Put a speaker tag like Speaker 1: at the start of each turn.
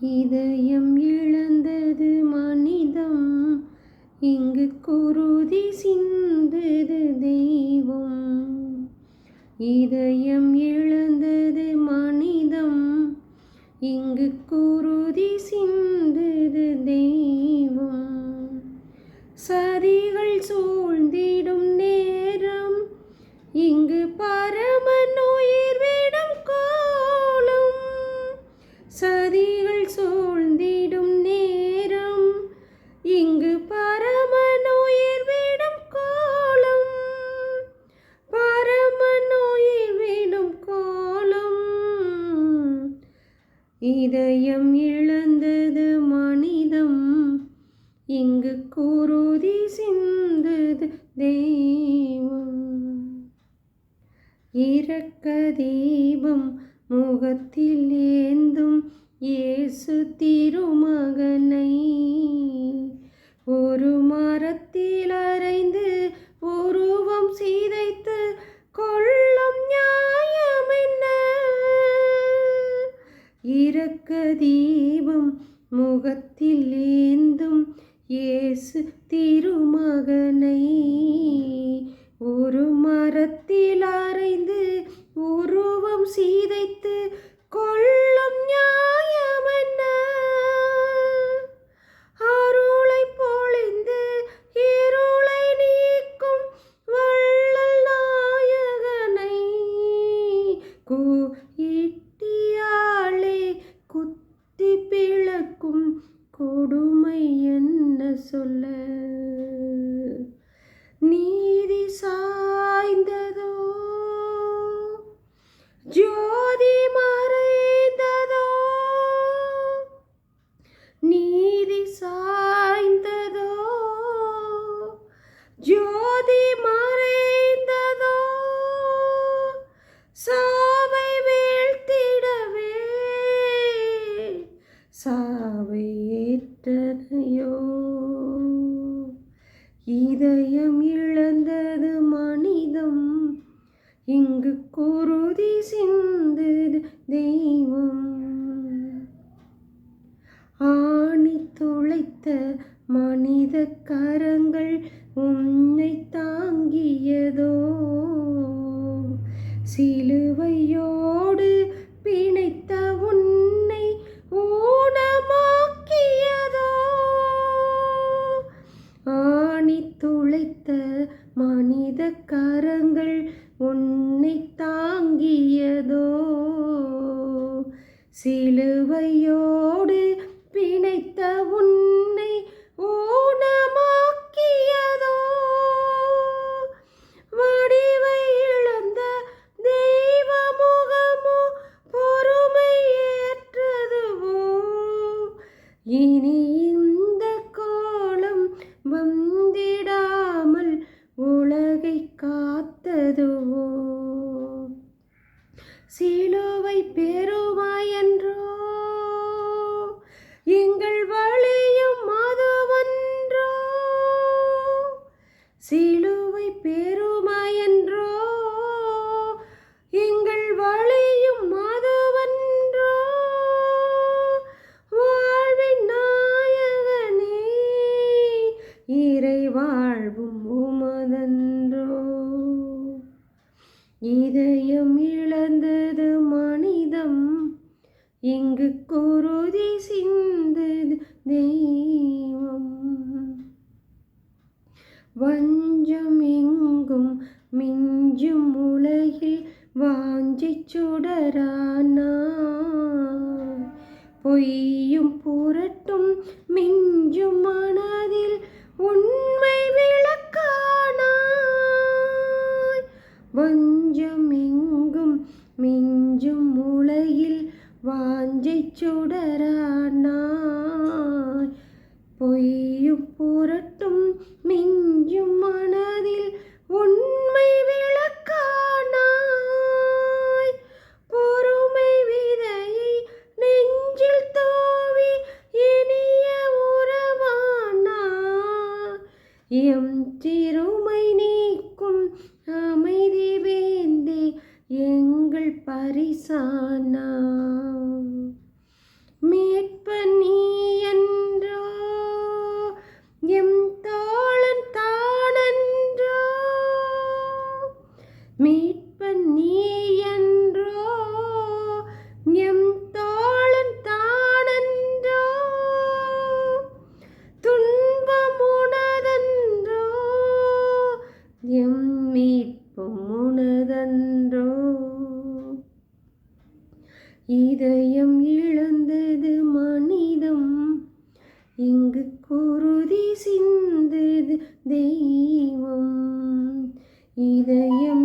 Speaker 1: இதயம் இழந்தது மனிதம் இங்கு குருதி சிந்தது தெய்வம். இதயம் இழந்தது மனிதம் இங்கு குருதி சிந்தது தெய்வம். சதிகள் சூழ்ந்திடும் நேரம் இங்கு இங்கு குருதி சிந்தது தெய்வம். இரக்க தீபம் முகத்தில் ஏந்தும் இயேசு திருமகனை. ஒரு மரத்தில் அரைந்து உருவம் சீதைத்து கொள்ளும் நியாயம் என்ன? இரக்க தீபம் முகத்தில் ஏந்தும் இயேசு திருமகனை ஒரு மரத்தில் அரைந்து உருவம் சீதைத்து கொள்ளும் நியாயம் அருளை பொழிந்து இருளை நீக்கும் வள்ளல் நாயகனை. குயிட்டியாலே குத்தி பிளக்கும் கொடுமை என்ன சொல்ல? நீதி சாய்ந்ததோ? ஜோதிமா இதயம் இழந்தது மனிதம். இங்கு குருதி சிந்தது தெய்வம். ஆணி துளைத்த மனித கரங்கள் உன்னை தாங்கியதோ? சிலுவையோடு பிணைத்த தாங்கியதோ சிலுவையோ இதயம் இழந்தது மனிதம். இங்கு குருதி சிந்தது தெய்வம். வஞ்சம் எங்கும் மிஞ்சும் உலகில் வாஞ்சி சுடரானா. பொய்யும் புரட்டும் மிஞ்சுமான வாஞ்சி சுடரானாய் பொய்யும் புரட்டும் மிஞ்சும் மனதில் உண்மை விளக்கானாய். பொறுமை விதையை நெஞ்சில் தோவி இனிய உறவானா எம் திருமை நீக்கும் அமைதி வேந்தே எங்கள் பரிசானா இதயம் இழந்தது மனிதம். இங்கு குருதி சிந்தது தெய்வம். இதயம்